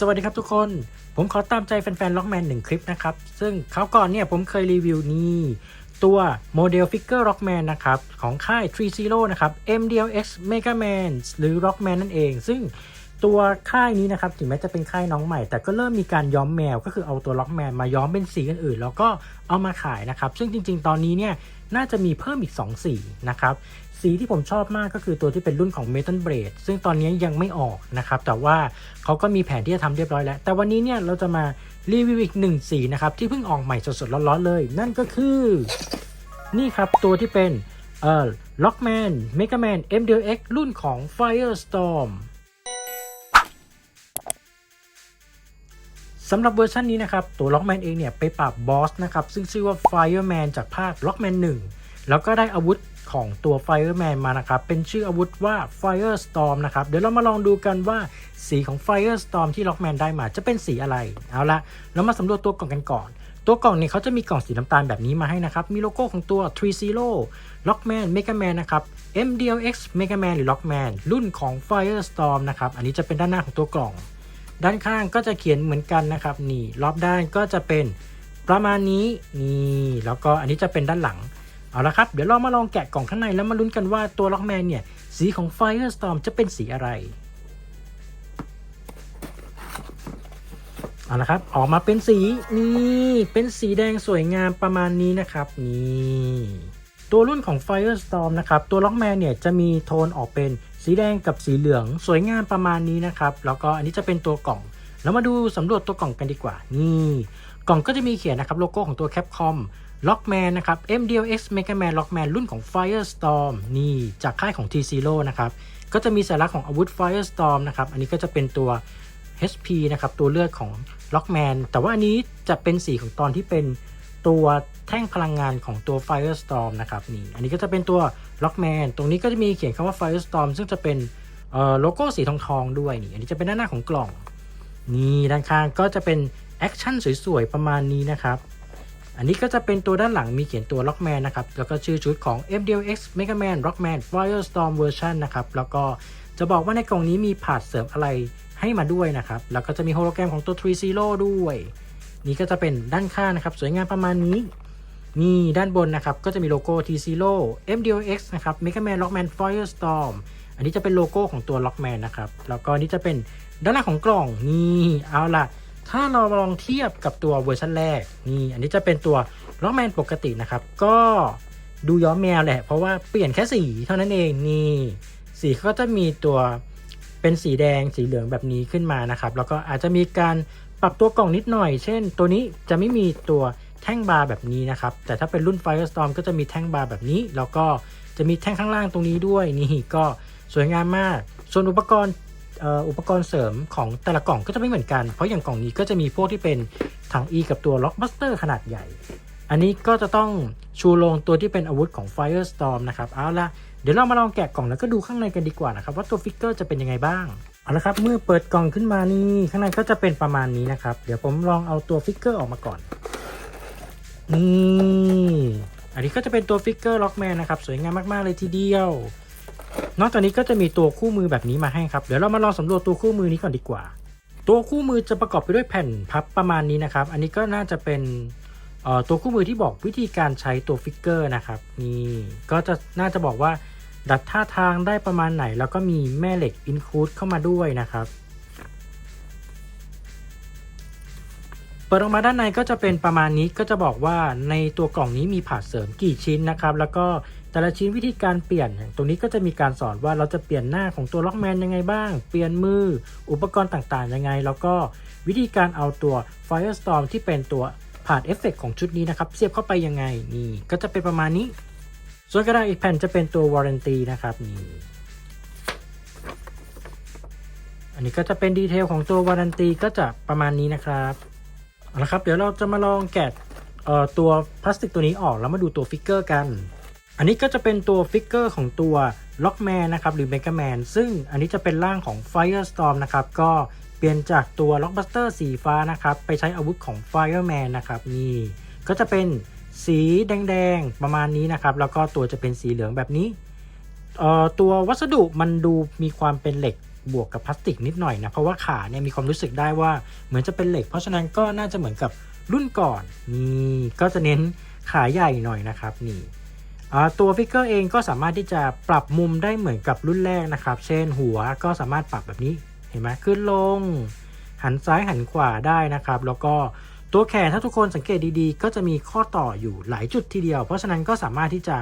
สวัสดีครับทุกคน ผมขอตามใจแฟนๆล็อกแมนหนึ่งคลิปนะครับ ซึ่งคราก่อนเนี่ยผมเคยรีวิวนี่ตัวโมเดลฟิกเกอร์ล็อกแมนนะครับ ของค่าย3 Zero นะครับ MDLX Mega Man หรือ Rockman นั่นเอง ซึ่งตัวค่ายนี้นะครับ ถึงแม้จะเป็นค่ายน้องใหม่ แต่ก็เริ่มมีการย้อมแมว ก็คือเอาตัวล็อกแมนมาย้อมเป็นสีอื่นๆแล้วก็เอามาขายนะครับ ซึ่งจริงๆ ตอนนี้เนี่ยน่าจะมีเพิ่มอีก 2 สีนะครับ สีที่ผมชอบมากก็คือตัวที่เป็นรุ่นของ Metal Blade ซึ่งตอนนี้ยังไม่ออกนะครับ แต่ว่าเขาก็มีแผนที่จะทำเรียบร้อยแล้ว แต่วันนี้เนี่ยเราจะมารีวิวอีกหนึ่งสีนะครับ ที่เพิ่งออกใหม่สดๆร้อนๆเลย นั่นก็คือ นี่ครับตัวที่เป็นเอ่อ Lockman Mega Man MDX รุ่นของ Firestorm สำหรับเวอร์ชันนี้นะครับ ตัว Lockman เองเนี่ยไปปราบบอสนะครับ ซึ่งชื่อว่า Fireman จากภาค Lockman 1 แล้วก็ได้อาวุธ ของตัว Fireman มานะครับ เป็นชื่ออาวุธว่า Firestorm นะครับ เดี๋ยวเรามาลองดูกันว่าสีของ Firestorm ที่ Lockman ได้มาจะเป็นสีอะไร เอาละเรามาสำรวจตัวกล่องกันก่อน ตัวกล่องเนี่ยเขาจะมีกล่องสีน้ำตาลแบบนี้มาให้นะครับ มีโลโก้ของตัว 3 Zero Lockman Mega Man นะครับ MDLX Mega Man หรือ Lockman รุ่นของ Firestorm นะครับ อันนี้จะเป็นด้านหน้าของตัวกล่อง ด้านข้างก็จะเขียนเหมือนกันนะครับ นี่รอบด้านก็จะเป็นประมาณนี้นี่แล้วก็อันนี้จะเป็นด้านหลัง เอาละครับ เดี๋ยวเรามาลองแกะกล่องข้างในแล้วมาลุ้นกันว่าตัวล็อกแมนเนี่ย สีของ Firestorm จะเป็นสีอะไร เอาละครับ ออกมาเป็นสีนี่เป็นสีแดงสวยงามประมาณนี้นะครับนี่ตัวรุ่นของ Firestorm นะครับ ตัวล็อกแมนเนี่ยจะมีโทนออกเป็นสีแดงกับสีเหลืองสวยงามประมาณนี้นะครับ แล้วก็อันนี้จะเป็นตัวกล่อง แล้วมาดูสำรวจตัวกล่องกันดีกว่า นี่ กล่องก็จะมีเขียนนะครับโลโก้ของตัว Capcom Lockman นะครับ MDLX Mega Man Lockman รุ่นของ Firestorm นี่จากค่ายของ T-Zero นะครับ ก็จะมีสัญลักษณ์ของอาวุธ Firestorm นะครับ อันนี้ก็จะเป็นตัว HP นะครับ ตัวเลือดของ Lockman แต่ว่าอันนี้จะเป็นสีของตอนที่เป็นตัวแท่งพลังงานของตัว Firestorm นะครับนี่ อันนี้ก็จะเป็นตัว Lockman ตรงนี้ก็จะมีเขียนคำว่า Firestorm ซึ่งจะเป็นโลโก้สีทองทองๆด้วยนี่ อันนี้จะเป็นด้านหน้าของกล่อง นี่ด้านข้างก็จะเป็นแอคชั่นสวยๆประมาณนี้นะครับ อันนี้ก็จะเป็นตัวด้านหลังมีเขียนตัว Lockman นะครับ แล้วก็ชื่อชุดของ MDX Mega Man Rockman Firestorm Version นะครับ แล้วก็จะบอกว่าในกล่องนี้มีผาดเสริมอะไรให้มาด้วยนะครับ แล้วก็จะมีโฮโลแกรมของตัว3 Zero ด้วย นี่ก็จะเป็นด้านข้างนะครับ สวยงามประมาณนี้ นี่ด้านบนนะครับ ก็จะมีโลโก้ T Zero MDX นะครับ Mega Man Rockman Firestorm อันนี้จะเป็นโลโก้ของตัว Lockman นะครับ แล้วก็นี่จะเป็นด้านหน้าของกล่อง นี่ เอาล่ะ ถ้าเราลองเทียบกับตัวเวอร์ชันแรกนี่อันนี้จะเป็นตัว Rockman ปกตินะครับ ก็ดูย้อมแมวแหละ เพราะว่าเปลี่ยนแค่สีเท่านั้นเองนี่สีก็จะมีตัวเป็นสีแดงสีเหลืองแบบนี้ขึ้นมานะครับ แล้วก็อาจจะมีการปรับตัวกล่องนิดหน่อย เช่น ตัวนี้จะไม่มีตัวแท่งบาร์แบบนี้นะครับ แต่ถ้าเป็นรุ่น Firestorm ก็จะมีแท่งบาร์แบบนี้ แล้วก็จะมีแท่งข้างล่างตรงนี้ด้วยนี่ก็สวยงามมาก ส่วนอุปกรณ์ อุปกรณ์เสริมของแต่ละกล่องก็จะไม่เหมือนกัน เพราะอย่างกล่องนี้ก็จะมีพวกที่เป็นถัง E กับตัว Lockbuster ขนาดใหญ่ อันนี้ก็จะต้องชูโรงตัวที่เป็นอาวุธของ Firestorm นะครับเอาละเดี๋ยวเรามาลองแกะกล่องแล้วก็ดูข้างในกันดีกว่านะครับว่าตัวฟิกเกอร์จะเป็นยังไงบ้างเอาละครับเมื่อเปิดกล่องขึ้นมานี่ข้างในก็จะเป็นประมาณนี้นะครับ เดี๋ยวผมลองเอาตัวฟิกเกอร์ออกมาก่อนนี่อันนี้ก็จะเป็นตัวฟิกเกอร์ล็อกแมนนะครับสวยงามมากๆเลยทีเดียว นอกจากนี้ก็จะมีตัวคู่มือแบบนี้มาให้ครับ เดี๋ยวเรามาลองสำรวจตัวคู่มือนี้ก่อนดีกว่า ตัวคู่มือจะประกอบไปด้วยแผ่นพับประมาณนี้นะครับ อันนี้ก็น่าจะเป็นตัวคู่มือที่บอกวิธีการใช้ตัวฟิกเกอร์นะครับนี่ก็จะน่าจะบอกว่าดัดท่าทางได้ประมาณไหน แล้วก็มีแม่เหล็กอินคูดเข้ามาด้วยนะครับเปิดออกมาด้านในก็จะเป็นประมาณนี้ก็จะบอกว่าในตัวกล่องนี้มีผาดเสริมกี่ชิ้นนะครับ แล้วก็ แต่ละชิ้นวิธีการเปลี่ยน ตรงนี้ก็จะมีการสอนว่าเราจะเปลี่ยนหน้าของตัวล็อกแมนยังไงบ้าง เปลี่ยนมือ อุปกรณ์ต่างๆยังไง แล้วก็วิธีการเอาตัว Firestorm ที่เป็นตัวผาดเอฟเฟกของชุดนี้นะครับ เสียบเข้าไปยังไง นี่ก็จะเป็นประมาณนี้ ส่วนกระดาษอีกแผ่นจะเป็นตัว Warranty นะครับนี่อันนี้ก็จะเป็นดีเทลของตัว Warranty ก็จะประมาณนี้นะครับเอาละครับ เดี๋ยวเราจะมาลองแกะตัวพลาสติกตัวนี้ออกแล้วมาดูตัวฟิกเกอร์กัน อันนี้ก็จะเป็นตัวฟิกเกอร์ของตัว Lockman นะครับหรือ Mega Man ซึ่งอันนี้จะเป็นร่างของ Firestorm นะครับก็เปลี่ยนจากตัว Lockbuster สีฟ้านะครับไปใช้อาวุธของ Fireman นะครับนี่ก็จะเป็นสีแดงๆ ประมาณนี้นะครับ แล้วก็ตัวจะเป็นสีเหลืองแบบนี้เอ่อตัววัสดุมันดูมีความเป็นเหล็กบวกกับพลาสติกนิดหน่อยนะ เพราะว่าขาเนี่ยมีความรู้สึกได้ว่าเหมือนจะเป็นเหล็ก เพราะฉะนั้นก็น่าจะเหมือนกับรุ่นก่อนนี่ก็จะเน้นขาใหญ่หน่อยนะครับนี่ ตัวฟิกเกอร์เองก็สามารถที่จะปรับมุมได้เหมือนกับรุ่นแรกนะครับ เช่นหัวก็สามารถปรับแบบนี้เห็นไหมขึ้นลง หันซ้ายหันขวาได้นะครับ แล้วก็ตัวแขนถ้าทุกคนสังเกตดีๆ ก็จะมีข้อต่ออยู่หลายจุดทีเดียว เพราะฉะนั้นก็สามารถที่จะ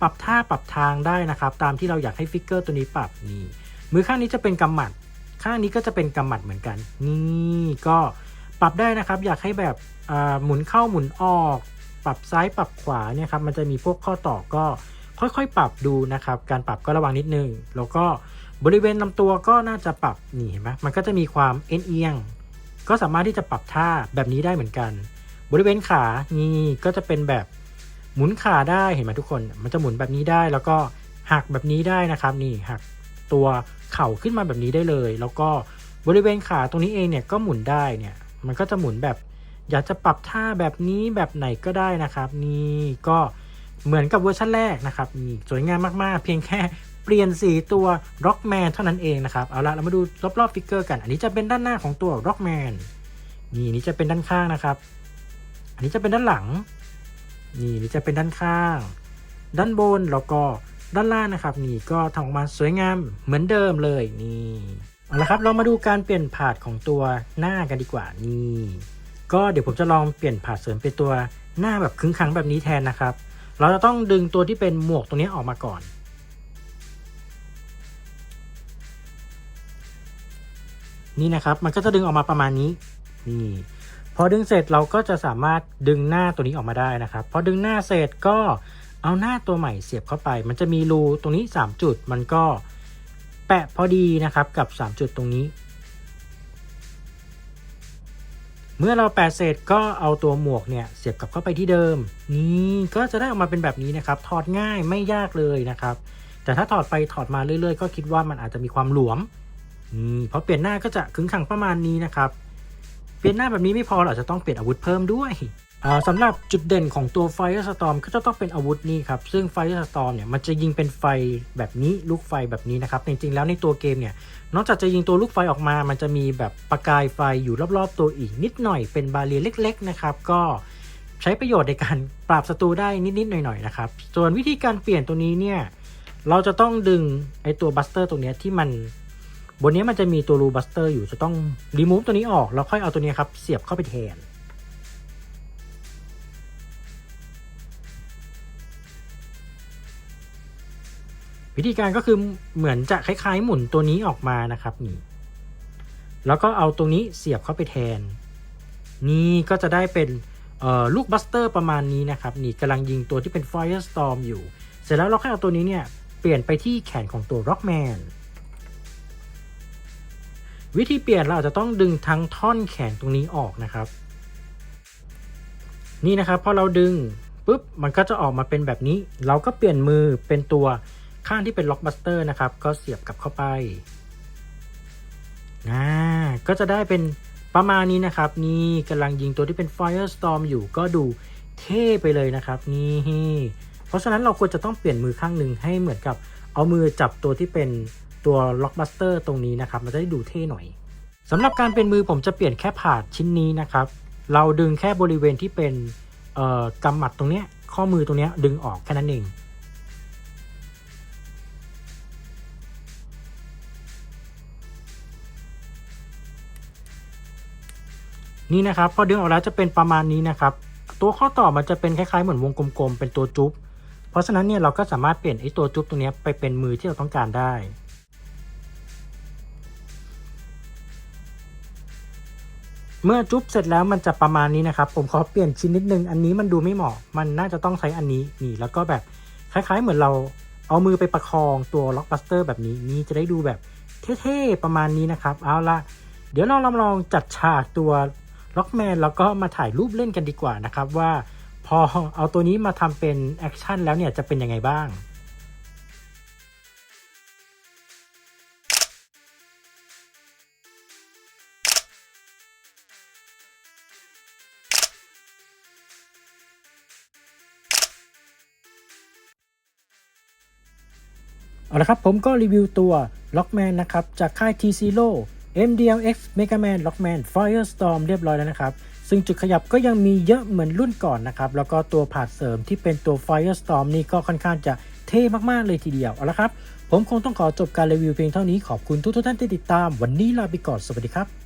ปรับท่าปรับทางได้นะครับ ตามที่เราอยากให้ฟิกเกอร์ตัวนี้ปรับนี่มือข้างนี้จะเป็นกำหมัด ข้างนี้ก็จะเป็นกำหมัดเหมือนกัน นี่ก็ปรับได้นะครับ อยากให้แบบหมุนเข้าหมุนออก ปรับซ้ายปรับขวาเนี่ยครับมันจะมีพวกข้อต่อก็ค่อยๆ ปรับดูนะครับ การปรับก็ระวังนิดนึง แล้วก็บริเวณลำตัวก็น่าจะปรับนี่เห็นไหมมันก็จะมีความเอ็นเอียง ก็สามารถที่จะปรับท่าแบบนี้ได้เหมือนกัน บริเวณขานี่ก็จะเป็นแบบหมุนขาได้เห็นไหมทุกคน มันจะหมุนแบบนี้ได้ แล้วก็หักแบบนี้ได้นะครับ นี่หักตัวเข่าขึ้นมาแบบนี้ได้เลย แล้วก็บริเวณขาตรงนี้เองเนี่ยก็หมุนได้เนี่ย มันก็จะหมุนแบบ อยากจะปรับท่าแบบนี้แบบไหนก็ได้นะครับ นี่ก็เหมือนกับเวอร์ชันแรกนะครับนี่สวยงามมากๆ เพียงแค่เปลี่ยนสีตัว Rockman เท่านั้นเองนะครับ เอาละเรามาดูรอบๆฟิกเกอร์กัน อันนี้จะเป็นด้านหน้าของตัว Rockman นี่นี่จะเป็นด้านข้างนะครับ อันนี้จะเป็นด้านหลัง นี่นี่จะเป็นด้านข้าง ด้านบนแล้วก็ด้านล่างนะครับ นี่ก็ทำออกมาสวยงามเหมือนเดิมเลยนี่เอาละครับเรามาดูการเปลี่ยนผาดของตัวหน้ากันดีกว่านี่ ก็เดี๋ยวผมจะลองเปลี่ยนผ่าเสริมเป็นตัวหน้าแบบขึงขังแบบนี้แทนนะครับ เราจะต้องดึงตัวที่เป็นหมวกตรงนี้ออกมาก่อน นี่นะครับมันก็จะดึงออกมาประมาณนี้นี่พอดึงเสร็จเราก็จะสามารถดึงหน้าตัวนี้ออกมาได้นะครับพอดึงหน้าเสร็จก็เอาหน้าตัวใหม่เสียบเข้าไป มันจะมีรูตรงนี้ 3 จุด มันก็แปะพอดีนะครับกับ 3 จุดตรงนี้ เมื่อเราแปะเสร็จก็เอาตัวหมวกเนี่ยเสียบกลับเข้าไปที่เดิม นี่ก็จะได้ออกมาเป็นแบบนี้นะครับ ถอดง่ายไม่ยากเลยนะครับ แต่ถ้าถอดไปถอดมาเรื่อยๆ ก็คิดว่ามันอาจจะมีความหลวมนี่เพราะเปลี่ยนหน้าก็จะขึงขังประมาณนี้นะครับ เปลี่ยนหน้าแบบนี้ไม่พอเราอาจะต้องเปลี่ยนอาวุธเพิ่มด้วย สำหรับจุดเด่นของตัว Firestorm ก็จะต้องเป็นอาวุธนี่ครับ ซึ่ง Firestorm เนี่ยมันจะยิงเป็นไฟแบบนี้ลูกไฟแบบนี้นะครับ จริงๆแล้วในตัวเกมเนี่ยนอกจากจะยิงตัวลูกไฟออกมา มันจะมีแบบประกายไฟอยู่รอบๆ ตัวอีกนิดหน่อยเป็นบาเรียเล็ก ๆ นะครับ ก็ใช้ประโยชน์ในการปราบศัตรูได้นิดๆหน่อยๆนะครับ ส่วนวิธีการเปลี่ยนตัวนี้เนี่ยเราจะต้องดึงไอตัวบัสเตอร์ตรงนี้ที่มันบนนี้มันจะมีตัวรูบัสเตอร์อยู่จะต้องรีมูฟตัวนี้ออกแล้วค่อยเอาตัวนี้ครับเสียบเข้าไปแทน วิธีการก็คือเหมือนจะคล้ายๆ หมุนตัวนี้ออกมานะครับนี่แล้วก็เอาตรงนี้เสียบเข้าไปแทน นี่ก็จะได้เป็นลูกบัสเตอร์ประมาณนี้นะครับนี่กำลังยิงตัวที่เป็น Firestorm อยู่ เสร็จแล้วเราแค่เอาตัวนี้เนี่ยเปลี่ยนไปที่แขนของตัว Rockman วิธีเปลี่ยนเราอาจจะต้องดึงทั้งท่อนแขนตรงนี้ออกนะครับ นี่นะครับพอเราดึงปุ๊บมันก็จะออกมาเป็นแบบนี้ เราก็เปลี่ยนมือเป็นตัว ข้างที่เป็นล็อกบัสเตอร์นะครับ ก็เสียบกลับเข้าไปนะก็จะได้เป็นประมาณนี้นะครับ นี่กำลังยิงตัวที่เป็น Firestorm อยู่ก็ดูเท่ไปเลยนะครับนี่เพราะฉะนั้นเราควรจะต้องเปลี่ยนมือข้างหนึ่งให้เหมือนกับเอามือจับตัวที่เป็นตัวล็อกบัสเตอร์ตรงนี้นะครับ มันจะได้ดูเท่หน่อยสำหรับการเป็นมือผมจะเปลี่ยนแค่ผาดชิ้นนี้นะครับ เราดึงแค่บริเวณที่เป็นกำหมัดตรงเนี้ยข้อมือตรงเนี้ยดึงออกแค่นั้นเอง นี่นะครับพอดึงออกแล้วจะเป็นประมาณนี้นะครับ ตัวข้อต่อมันจะเป็นคล้ายๆเหมือนวงกลมๆเป็นตัวจุ๊บเพราะฉะนั้นเนี่ยเราก็สามารถเปลี่ยนไอ้ตัวจุ๊บตรงนี้ไปเป็นมือที่เราต้องการได้เมื่อจุ๊บเสร็จแล้วมันจะประมาณนี้นะครับ ผมขอเปลี่ยนชิ้นนิดนึง อันนี้มันดูไม่เหมาะ มันน่าจะต้องใช้อันนี้นี่ แล้วก็แบบคล้ายๆ เหมือนเราเอามือไปประคองตัวล็อกบัสเตอร์แบบนี้นี่จะได้ดูแบบเท่ๆประมาณนี้นะครับ เอาละเดี๋ยวเราลองจัดฉากตัว ล็อกแมนแล้วก็มาถ่ายรูปเล่นกันดีกว่านะครับว่าพอเอาตัวนี้มาทำเป็นแอคชั่นแล้วเนี่ยจะเป็นยังไงบ้างเอาละครับผมก็รีวิวตัว Lockman นะครับ จากค่าย T-Zero MDLX Mega Man Lockman Firestorm เรียบร้อยแล้วนะครับ ซึ่งจุดขยับก็ยังมีเยอะเหมือนรุ่นก่อนนะครับ แล้วก็ตัวผาดเสริมที่เป็นตัว Firestorm นี่ก็ค่อนข้างจะเท่มาก ๆ เลยทีเดียว เอาละครับ ผมคงต้องขอจบการรีวิวเพียงเท่านี้ขอบคุณทุกท่านที่ติดตาม วันนี้ลาไปก่อนสวัสดีครับ